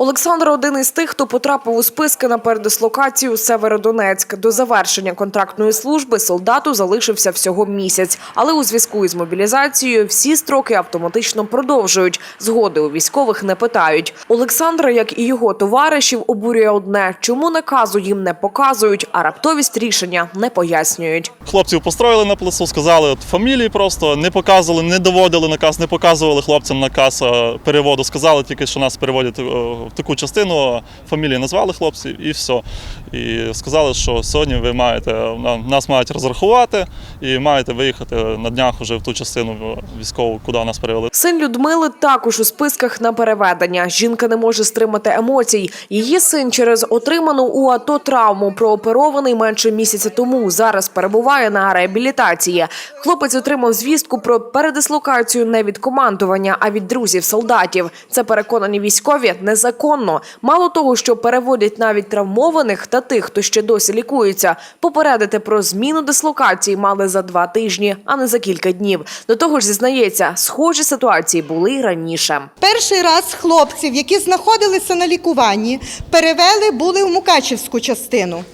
Олександр один із тих, хто потрапив у списки на передислокацію Северодонецьк. До завершення контрактної служби солдату залишився всього місяць, але у зв'язку із мобілізацією всі строки автоматично продовжують. Згоди у військових не питають. Олександра, як і його товаришів, обурює одне: чому наказу їм не показують, а раптовість рішення не пояснюють. Хлопців построїли на плесу, сказали от фамілії просто не показували, не доводили наказ, не показували хлопцям наказ переводу. Сказали тільки, що нас переводять в таку частину. Фамілії назвали хлопців і все. І сказали, що сьогодні ви маєте на- нас мають розрахувати і маєте виїхати на днях уже в ту частину військову, куди нас перевели. Син Людмили також у списках на переведення. Жінка не може стримати емоцій. Її син через отриману у АТО травму, прооперований менше місяця тому, зараз перебуває на реабілітації. Хлопець отримав звістку про передислокацію не від командування, а від друзів солдатів. Це переконані військові незаконно. Мало того, що переводять навіть травмованих та тих, хто ще досі лікується. Попередити про зміну дислокації мали за два тижні, а не за кілька днів. До того ж, зізнається, схожі ситуації були раніше. Перший раз хлопців, які знаходилися на лікуванні, перевели були в Мукачівську частину.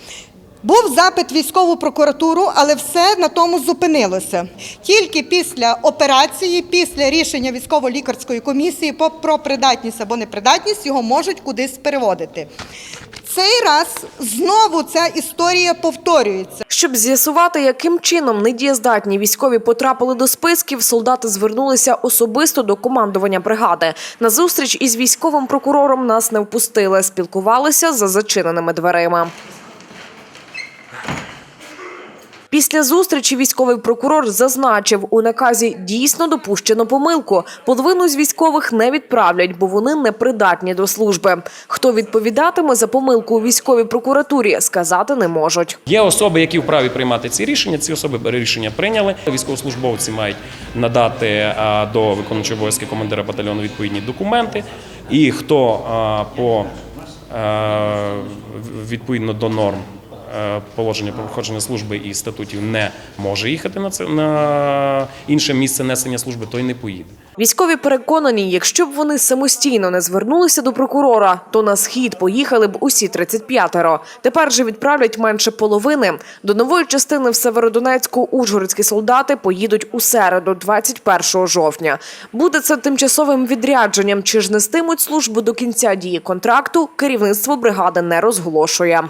Був запит військову прокуратуру, але все на тому зупинилося. Тільки після операції, після рішення військово-лікарської комісії про придатність або непридатність його можуть кудись переводити. Цей раз знову ця історія повторюється. Щоб з'ясувати, яким чином недієздатні військові потрапили до списків, солдати звернулися особисто до командування бригади. На зустріч із військовим прокурором нас не впустили. Спілкувалися за зачиненими дверима. Після зустрічі військовий прокурор зазначив, у наказі дійсно допущено помилку. Половину з військових не відправлять, бо вони непридатні до служби. Хто відповідатиме за помилку у військовій прокуратурі, сказати не можуть. Є особи, які вправі приймати ці рішення. Ці особи рішення прийняли. Військовослужбовці мають надати до виконуючого обов'язки командира батальйону відповідні документи. І хто по відповідно до норм. Е, Положення про проходження служби і статутів не може їхати на це на інше місце несення служби, той не поїде. Військові переконані, якщо б вони самостійно не звернулися до прокурора, то на схід поїхали б усі 35-ро. Тепер же відправлять менше половини. До нової частини в Северодонецьку ужгородські солдати поїдуть у середу, 21 жовтня. Буде це тимчасовим відрядженням. Чи ж нестимуть службу до кінця дії контракту? Керівництво бригади не розголошує.